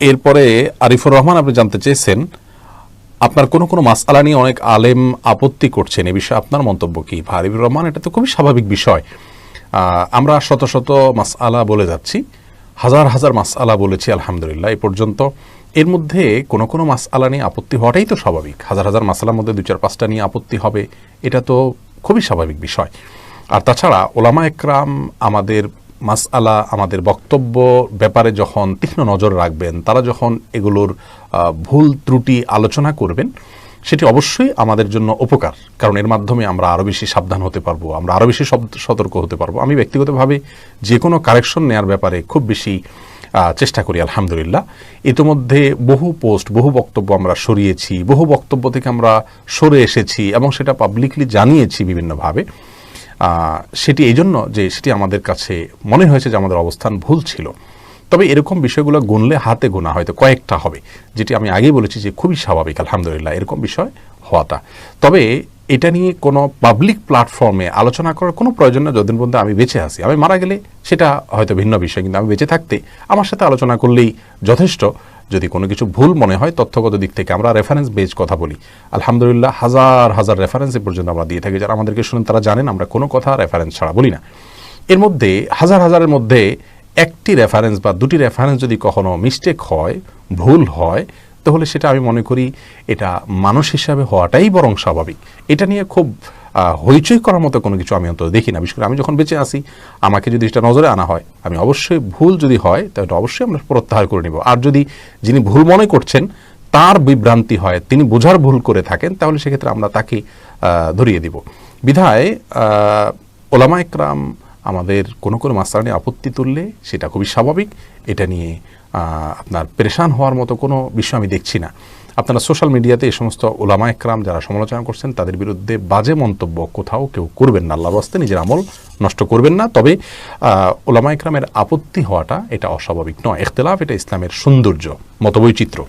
এরপরে আরিফুর রহমান আপনি জানতে চেয়েছেন, আপনার কোনো কোনো মাসআলা নিয়ে অনেক আলেম আপত্তি করছেন, এ বিষয়ে আপনার মন্তব্য কি? আরিফুর রহমান, এটা তো খুবই স্বাভাবিক বিষয়। আমরা শত শত মাসআলা বলে যাচ্ছি, হাজার হাজার মাসআলা বলেছি, আলহামদুলিল্লাহ, এ পর্যন্ত। এর মধ্যে কোনো কোনো মাসআলা নিয়ে আপত্তি হওয়াটাই তো স্বাভাবিক। হাজার হাজার মাসআলার মধ্যে দু চার পাঁচটা নিয়ে আপত্তি হবে, এটা তো খুবই স্বাভাবিক বিষয়। আর তাছাড়া ওলামা একরাম আমাদের মাসআলা আমাদের বক্তব্য ব্যাপারে যখন তীক্ষ্ণ নজর রাখবেন, তারা যখন এগুলোর ভুল ত্রুটি আলোচনা করবেন, সেটি অবশ্যই আমাদের জন্য উপকার। কারণ এর মাধ্যমে আমরা আরও বেশি সাবধান হতে পারব, আমরা আরও বেশি সতর্ক হতে পারব। আমি ব্যক্তিগতভাবে যে কোনো কারেকশন নেওয়ার ব্যাপারে খুব বেশি চেষ্টা করি, আলহামদুলিল্লাহ। ইতিমধ্যে বহু পোস্ট, বহু বক্তব্য আমরা সরিয়েছি, বহু বক্তব্য থেকে আমরা সরে এসেছি এবং সেটা পাবলিকলি জানিয়েছি বিভিন্নভাবে। সেটি এই জন্য যে সেটি আমাদের কাছে মনে হয়েছে যে আমাদের অবস্থান ভুল ছিল। তবে এরকম বিষয়গুলো গুনলে হাতে গোনা হয়তো কয়েকটা হবে, যেটি আমি আগেই বলেছি যে খুবই স্বাভাবিক, আলহামদুলিল্লাহ, এরকম বিষয় হওয়াটা। তবে এটা নিয়ে কোনো পাবলিক প্ল্যাটফর্মে আলোচনা করার কোনো প্রয়োজন না যতদিন পর্যন্ত আমি বেঁচে আছি। আমি মারা গেলে সেটা হয়তো ভিন্ন বিষয়, কিন্তু আমি বেঁচে থাকতে আমার সাথে আলোচনা করলেই যথেষ্ট। যদি কোনো কিছু ভুল মনে হয় তথ্যগত দিক থেকে আমরা রেফারেন্স বেজ কথা বলি। আলহামদুলিল্লাহ হাজার হাজার রেফারেন্স এ পর্যন্ত আমরা দিয়ে থাকি। যারা আমাদেরকে শুনেন তারা জানেন আমরা কোনো কথা রেফারেন্স ছাড়া বলি না। এর মধ্যে হাজার হাজারের মধ্যে একটি রেফারেন্স বা দুটি রেফারেন্স যদি কখনো মিস্টেক হয়, ভুল হয়, তাহলে সেটা আমি মনে করি এটা মানুষ হিসাবে হওয়াটাই বরং স্বাভাবিক। এটা নিয়ে খুব হইচই করার মতো কোনো কিছু আমি অন্তত দেখি না। বিশেষ করে আমি যখন বেঁচে আসি আমাকে যদি এটা নজরে আনা হয়, আমি অবশ্যই ভুল যদি হয় তাহলে অবশ্যই আমরা প্রত্যাহার করে নিব। আর যদি যিনি ভুল মনে করছেন, তার বিভ্রান্তি হয়, তিনি বোঝার ভুল করে থাকেন, তাহলে সেক্ষেত্রে আমরা তাকে ধরিয়ে দিব। বিধায় ওলামা একরাম আমাদের কোনো কোনো মাস্টার নিয়ে আপত্তি তুললে সেটা খুবই স্বাভাবিক। এটা নিয়ে আপনার পেরেশান হওয়ার মতো কোনো বিষয় আমি দেখছি না। আপনারা সোশ্যাল মিডিয়াতে এই সমস্ত ওলামা একরাম যারা সমালোচনা করছেন, তাদের বিরুদ্ধে বাজে মন্তব্য কোথাও কেউ করবেন না। আল্লাহ বাস্তে নিজের আমল নষ্ট করবেন না। তবে ওলামা একরামের আপত্তি হওয়াটা এটা অস্বাভাবিক নয়। এখতলাফ এটা ইসলামের সৌন্দর্য, মতবৈচিত্র্য।